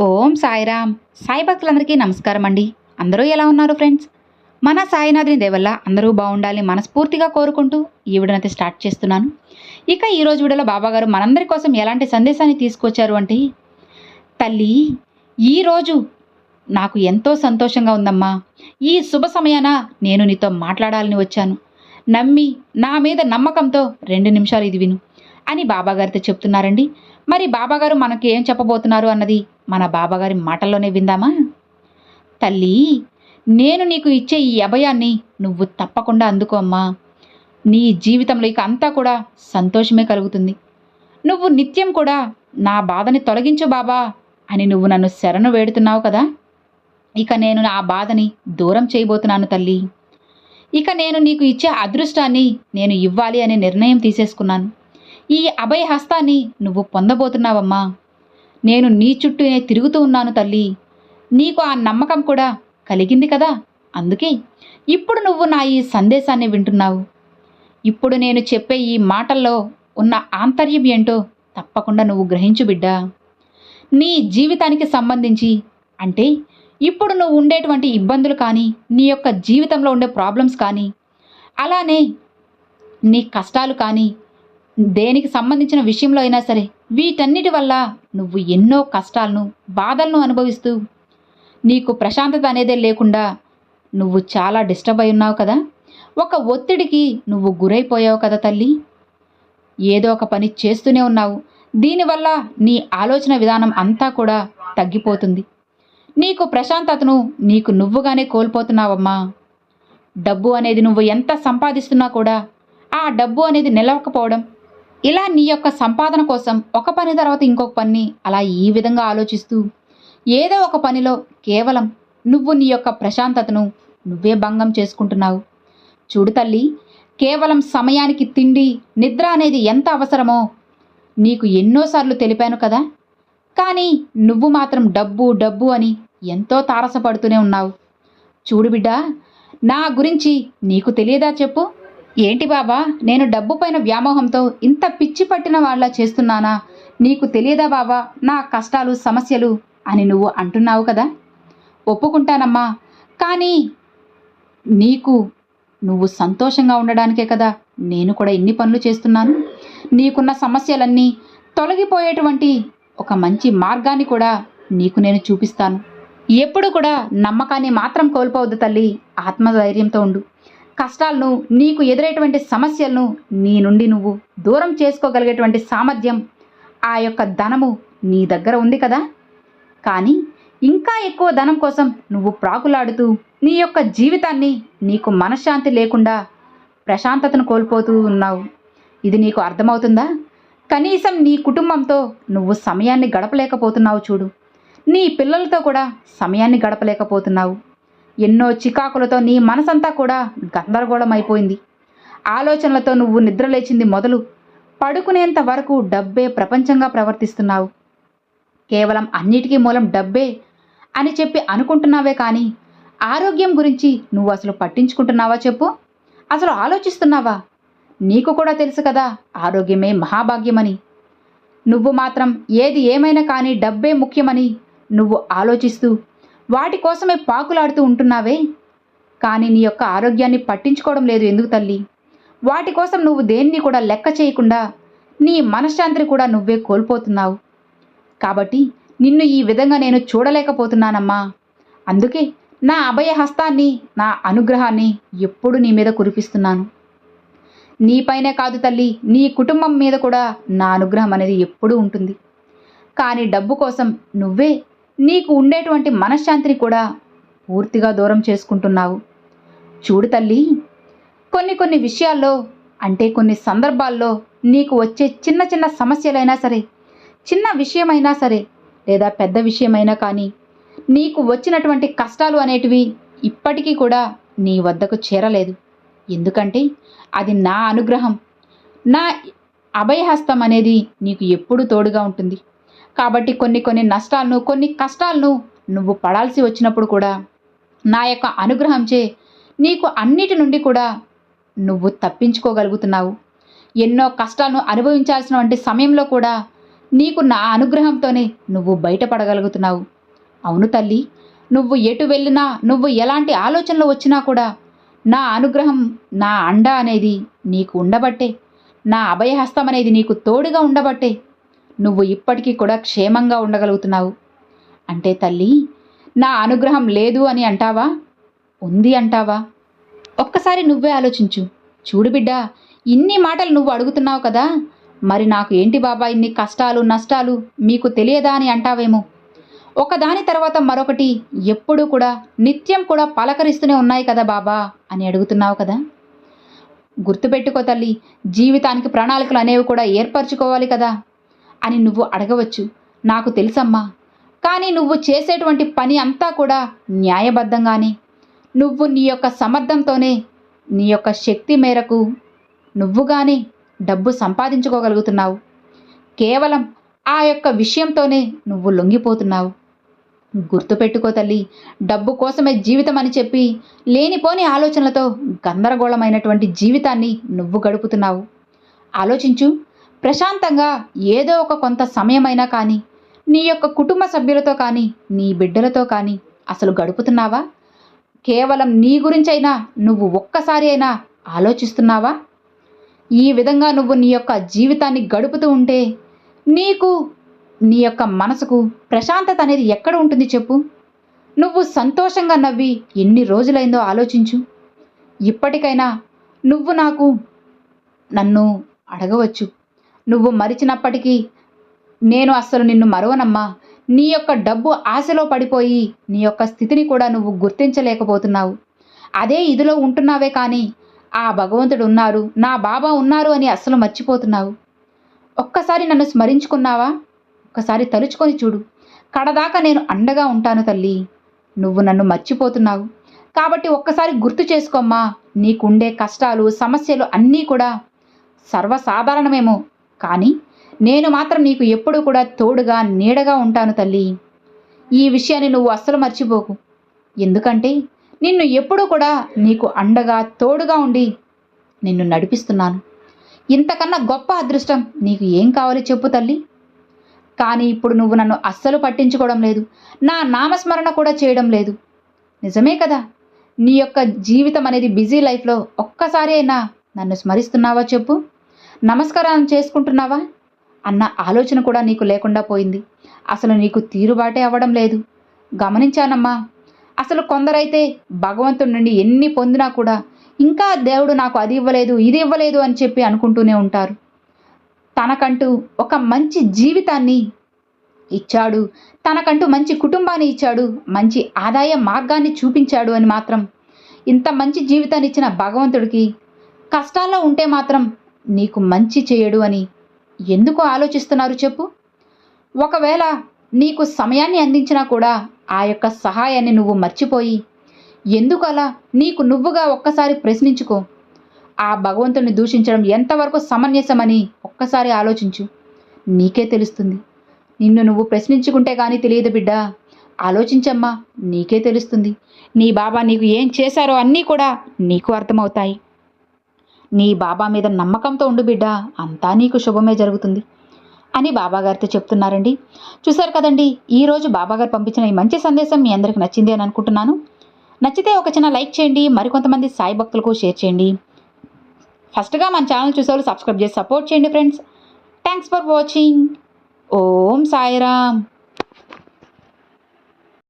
ఓం సాయిరామ్. సాయి భక్తులందరికీ నమస్కారం అండి. అందరూ ఎలా ఉన్నారు ఫ్రెండ్స్? మన సాయినాథుని దేవల్ల అందరూ బాగుండాలని మనస్ఫూర్తిగా కోరుకుంటూ ఈ వీడియోనైతే స్టార్ట్ చేస్తున్నాను. ఇక ఈరోజు వీడియోలో బాబాగారు మనందరి కోసం ఎలాంటి సందేశాన్ని తీసుకొచ్చారు అంటే తల్లి ఈరోజు నాకు ఎంతో సంతోషంగా ఉందమ్మా. ఈ శుభ సమయాన నేను నీతో మాట్లాడాలని వచ్చాను. నమ్మి నా మీద నమ్మకంతో రెండు నిమిషాలు ఇది విను. అని బాబాగారితో చెప్తున్నారండి. మరి బాబాగారు మనకి ఏం చెప్పబోతున్నారు అన్నది మన బాబాగారి మాటల్లోనే విందామా? తల్లి నేను నీకు ఇచ్చే ఈ అభయాన్ని నువ్వు తప్పకుండా అందుకో అమ్మా. నీ జీవితంలో ఇక అంతా కూడా సంతోషమే కలుగుతుంది. నువ్వు నిత్యం కూడా నా బాధని తొలగించు బాబా అని నువ్వు నన్ను శరణు వేడుతున్నావు కదా. ఇక నేను నా బాధని దూరం చేయబోతున్నాను తల్లి. ఇక నేను నీకు ఇచ్చే అదృష్టాన్ని నేను ఇవ్వాలి అనే నిర్ణయం తీసేసుకున్నాను. ఈ అభయ హస్తాన్ని నువ్వు పొందబోతున్నావమ్మా. నేను నీ చుట్టూనే తిరుగుతూ ఉన్నాను తల్లి. నీకు ఆ నమ్మకం కూడా కలిగింది కదా? అందుకే ఇప్పుడు నువ్వు నా ఈ సందేశాన్ని వింటున్నావు. ఇప్పుడు నేను చెప్పే ఈ మాటల్లో ఉన్న ఆంతర్యం ఏంటో తప్పకుండా నువ్వు గ్రహించు బిడ్డా. నీ జీవితానికి సంబంధించి అంటే ఇప్పుడు నువ్వు ఉండేటువంటి ఇబ్బందులు కానీ నీ యొక్క జీవితంలో ఉండే ప్రాబ్లమ్స్ కానీ అలానే నీ కష్టాలు కానీ దేనికి సంబంధించిన విషయంలో అయినా సరే వీటన్నిటి వల్ల నువ్వు ఎన్నో కష్టాలను బాధలను అనుభవిస్తూ నీకు ప్రశాంతత అనేదే లేకుండా నువ్వు చాలా డిస్టర్బ్ అయి ఉన్నావు కదా? ఒక ఒత్తిడికి నువ్వు గురైపోయావు కదా తల్లి? ఏదో ఒక పని చేస్తూనే ఉన్నావు. దీనివల్ల నీ ఆలోచన విధానం అంతా కూడా తగ్గిపోతుంది. నీకు ప్రశాంతతను నీకు నువ్వుగానే కోల్పోతున్నావమ్మా. డబ్బు అనేది నువ్వు ఎంత సంపాదిస్తున్నా కూడా ఆ డబ్బు అనేది నిలవకపోవడం ఇలా నీ యొక్క సంపాదన కోసం ఒక పని తర్వాత ఇంకొక పని అలా ఈ విధంగా ఆలోచిస్తూ ఏదో ఒక పనిలో కేవలం నువ్వు నీ యొక్క ప్రశాంతతను నువ్వే భంగం చేసుకుంటున్నావు. చూడు తల్లి కేవలం సమయానికి తిండి నిద్ర అనేది ఎంత అవసరమో నీకు ఎన్నోసార్లు తెలిపాను కదా. కానీ నువ్వు మాత్రం డబ్బు డబ్బు అని ఎంతో తారసపడుతూనే ఉన్నావు. చూడు బిడ్డా నా గురించి నీకు తెలియదా చెప్పు? ఏంటి బాబా? నేను డబ్బు పైన వ్యామోహంతో ఇంత పిచ్చి పట్టిన వాళ్ళ చేస్తున్నానా? నీకు తెలియదా బాబా? నా కష్టాలు సమస్యలు అని నువ్వు అంటున్నావు కదా? ఒప్పుకుంటానమ్మా. కానీ నీకు నువ్వు సంతోషంగా ఉండడానికే కదా నేను కూడా ఇన్ని పనులు చేస్తున్నాను. నీకున్న సమస్యలన్నీ తొలగిపోయేటువంటి ఒక మంచి మార్గాన్ని కూడా నీకు నేను చూపిస్తాను. ఎప్పుడు కూడా నమ్మకాన్ని మాత్రం కోల్పోవద్దు తల్లి. ఆత్మధైర్యంతో ఉండు. కష్టాలను నీకు ఎదురేటువంటి సమస్యలను నీ నుండి నువ్వు దూరం చేసుకోగలిగేటువంటి సామర్థ్యం ఆ యొక్క ధనము నీ దగ్గర ఉంది కదా. కానీ ఇంకా ఎక్కువ ధనం కోసం నువ్వు ప్రాకులాడుతూ నీ యొక్క జీవితాన్ని నీకు మనశ్శాంతి లేకుండా ప్రశాంతతను కోల్పోతూ ఉన్నావు. ఇది నీకు అర్థమవుతుందా? కనీసం నీ కుటుంబంతో నువ్వు సమయాన్ని గడపలేకపోతున్నావు చూడు. నీ పిల్లలతో కూడా సమయాన్ని గడపలేకపోతున్నావు. ఎన్నో చికాకులతో నీ మనసంతా కూడా గందరగోళం అయిపోయింది ఆలోచనలతో నువ్వు నిద్రలేచింది మొదలు. పడుకునేంత వరకు డబ్బే ప్రపంచంగా ప్రవర్తిస్తున్నావు. కేవలం అన్నిటికీ మూలం డబ్బే అని చెప్పి అనుకుంటున్నావే కానీ ఆరోగ్యం గురించి నువ్వు అసలు పట్టించుకుంటున్నావా చెప్పు? అసలు ఆలోచిస్తున్నావా? నీకు కూడా తెలుసు కదా ఆరోగ్యమే మహాభాగ్యమని. నువ్వు మాత్రం ఏది ఏమైనా కానీ డబ్బే ముఖ్యమని నువ్వు ఆలోచిస్తూ వాటి కోసమే పాకులాడుతూ ఉంటున్నావే? కానీ నీ యొక్క ఆరోగ్యాన్ని పట్టించుకోవడం లేదు ఎందుకు తల్లి? వాటి కోసం నువ్వు దేన్ని కూడా లెక్క చేయకుండా నీ మనశ్శాంతిని కూడా నువ్వే కోల్పోతున్నావు. కాబట్టి నిన్ను ఈ విధంగా నేను చూడలేకపోతున్నానమ్మా. అందుకే నా అభయ హస్తాన్ని నా అనుగ్రహాన్ని ఎప్పుడు నీ మీద కురిపిస్తున్నాను. నీపైనే కాదు తల్లి నీ కుటుంబం మీద కూడా నా అనుగ్రహం అనేది ఎప్పుడూ ఉంటుంది. కానీ డబ్బు కోసం నువ్వే నీకు ఉండేటువంటి మనశ్శాంతిని కూడా పూర్తిగా దూరం చేసుకుంటున్నావు. చూడు తల్లి కొన్ని కొన్ని విషయాల్లో అంటే కొన్ని సందర్భాల్లో నీకు వచ్చే చిన్న చిన్న సమస్యలైనా సరే చిన్న విషయమైనా సరే లేదా పెద్ద విషయమైనా కానీ నీకు వచ్చినటువంటి కష్టాలు అనేటివి ఇప్పటికీ కూడా నీ వద్దకు చేరలేదు. ఎందుకంటే అది నా అనుగ్రహం నా అభయహస్తం అనేది నీకు ఎప్పుడు తోడుగా ఉంటుంది. కాబట్టి కొన్ని కొన్ని నష్టాలను కొన్ని కష్టాలను నువ్వు పడాల్సి వచ్చినప్పుడు కూడా నా యొక్క అనుగ్రహంచే నీకు అన్నిటి నుండి కూడా నువ్వు తప్పించుకోగలుగుతున్నావు. ఎన్నో కష్టాలను అనుభవించాల్సినటువంటి సమయంలో కూడా నీకు నా అనుగ్రహంతోనే నువ్వు బయటపడగలుగుతున్నావు. అవును తల్లి నువ్వు ఎటు వెళ్ళినా నువ్వు ఎలాంటి ఆలోచనలు వచ్చినా కూడా నా అనుగ్రహం నా అండ అనేది నీకు ఉండబట్టే నా అభయహస్తం అనేది నీకు తోడుగా ఉండబట్టే నువ్వు ఇప్పటికీ కూడా క్షేమంగా ఉండగలుగుతున్నావు. అంటే తల్లి నా అనుగ్రహం లేదు అని అంటావా? ఉంది అంటావా? ఒక్కసారి నువ్వే ఆలోచించు. చూడు బిడ్డా ఇన్ని మాటలు నువ్వు అడుగుతున్నావు కదా మరి నాకు ఏంటి బాబా ఇన్ని కష్టాలు నష్టాలు? మీకు తెలియదా అని అంటావేమో? ఒకదాని తర్వాత మరొకటి ఎప్పుడూ కూడా నిత్యం కూడా పలకరిస్తూనే ఉన్నాయి కదా బాబా అని అడుగుతున్నావు కదా? గుర్తుపెట్టుకో తల్లి జీవితానికి ప్రణాళికలు అనేవి కూడా ఏర్పరచుకోవాలి కదా. అని నువ్వు అడగవచ్చు. నాకు తెలుసమ్మా. కానీ నువ్వు చేసేటువంటి పని అంతా కూడా న్యాయబద్ధంగానే. నువ్వు నీ యొక్క సమర్థంతోనే నీ యొక్క శక్తి మేరకు నువ్వుగానే డబ్బు సంపాదించుకోగలుగుతున్నావు. కేవలం ఆ యొక్క విషయంతోనే నువ్వు లొంగిపోతున్నావు. గుర్తుపెట్టుకో తల్లి డబ్బు కోసమే జీవితం అని చెప్పి లేనిపోని ఆలోచనలతో గందరగోళమైనటువంటి జీవితాన్ని నువ్వు గడుపుతున్నావు. ఆలోచించు ప్రశాంతంగా ఏదో ఒక కొంత సమయమైనా కానీ నీ యొక్క కుటుంబ సభ్యులతో కానీ నీ బిడ్డలతో కానీ అసలు గడుపుతున్నావా? కేవలం నీ గురించైనా నువ్వు ఒక్కసారి అయినా ఆలోచిస్తున్నావా? ఈ విధంగా నువ్వు నీ యొక్క జీవితాన్ని గడుపుతూ ఉంటే నీకు నీ యొక్క మనసుకు ప్రశాంతత అనేది ఎక్కడ ఉంటుంది చెప్పు? నువ్వు సంతోషంగా నవ్వి ఎన్ని రోజులైందో ఆలోచించు. ఇప్పటికైనా నువ్వు నాకు నన్ను అడగవచ్చు. నువ్వు మరిచినప్పటికీ నేను అస్సలు నిన్ను మరవనమ్మా. నీ యొక్క డబ్బు ఆశలో పడిపోయి నీ యొక్క స్థితిని కూడా నువ్వు గుర్తించలేకపోతున్నావు. అదే ఇదిలో ఉంటున్నావే కానీ ఆ భగవంతుడు ఉన్నారు నా బాబా ఉన్నారు అని అస్సలు మర్చిపోతున్నావు. ఒక్కసారి నన్ను స్మరించుకున్నావా? ఒక్కసారి తలుచుకొని చూడు. కడదాకా నేను అండగా ఉంటాను తల్లి. నువ్వు నన్ను మర్చిపోతున్నావు. కాబట్టి ఒక్కసారి గుర్తు చేసుకోమ్మా. నీకుండే కష్టాలు సమస్యలు అన్నీ కూడా సర్వసాధారణమేమో. కానీ నేను మాత్రం నీకు ఎప్పుడూ కూడా తోడుగా నీడగా ఉంటాను తల్లి. ఈ విషయాన్ని నువ్వు అస్సలు మర్చిపోకు. ఎందుకంటే నిన్ను ఎప్పుడూ కూడా నీకు అండగా తోడుగా ఉండి నిన్ను నడిపిస్తున్నాను. ఇంతకన్నా గొప్ప అదృష్టం నీకు ఏం కావాలి చెప్పు తల్లి. కానీ ఇప్పుడు నువ్వు నన్ను అస్సలు పట్టించుకోవడం లేదు. నా నామస్మరణ కూడా చేయడం లేదు. నిజమే కదా? నీ యొక్క జీవితం అనేది బిజీ లైఫ్లో ఒక్కసారి అయినా నన్ను స్మరిస్తున్నావా చెప్పు? నమస్కారం చేసుకుంటున్నావా? అన్న ఆలోచన కూడా నీకు లేకుండా పోయింది. అసలు నీకు తీరుబాటే అవ్వడం లేదు. గమనించానమ్మా. అసలు కొందరైతే భగవంతుడి నుండి ఎన్ని పొందినా కూడా ఇంకా దేవుడు నాకు అది ఇవ్వలేదు ఇది ఇవ్వలేదు అని చెప్పి అనుకుంటూనే ఉంటారు. తనకంటూ ఒక మంచి జీవితాన్ని ఇచ్చాడు. తనకంటూ మంచి కుటుంబాన్ని ఇచ్చాడు. మంచి ఆదాయ మార్గాన్ని చూపించాడు అని మాత్రం. ఇంత మంచి జీవితాన్ని ఇచ్చిన భగవంతుడికి కష్టాల్లో ఉంటే మాత్రం నీకు మంచి చేయడు అని ఎందుకు ఆలోచిస్తున్నారు చెప్పు? ఒకవేళ నీకు సమయాన్ని అందించినా కూడా ఆ యొక్క సహాయాన్ని నువ్వు మర్చిపోయి ఎందుకు అలా నీకు నువ్వుగా ఒక్కసారి ప్రశ్నించుకో. ఆ భగవంతుని దూషించడం ఎంతవరకు సమంజసమని ఒక్కసారి ఆలోచించు. నీకే తెలుస్తుంది. నిన్ను నువ్వు ప్రశ్నించుకుంటే కానీ తెలియదు బిడ్డ. ఆలోచించమ్మా నీకే తెలుస్తుంది. నీ బాబా నీకు ఏం చేశారో అన్నీ కూడా నీకు అర్థమవుతాయి. నీ బాబా మీద నమ్మకంతో ఉండు బిడ్డ అంతా నీకు శుభమే జరుగుతుంది. అని బాబాగారితో చెప్తున్నారండి. చూశారు కదండి ఈరోజు బాబాగారు పంపించిన ఈ మంచి సందేశం మీ అందరికి నచ్చింది అని అనుకుంటున్నాను. నచ్చితే ఒక చిన్న లైక్ చేయండి మరికొంతమంది సాయి భక్తులకు షేర్ చేయండి. ఫస్ట్గా మన ఛానల్ చూసేవాళ్ళు సబ్స్క్రైబ్ చేసి సపోర్ట్ చేయండి friends. Thanks for watching Om Sairam.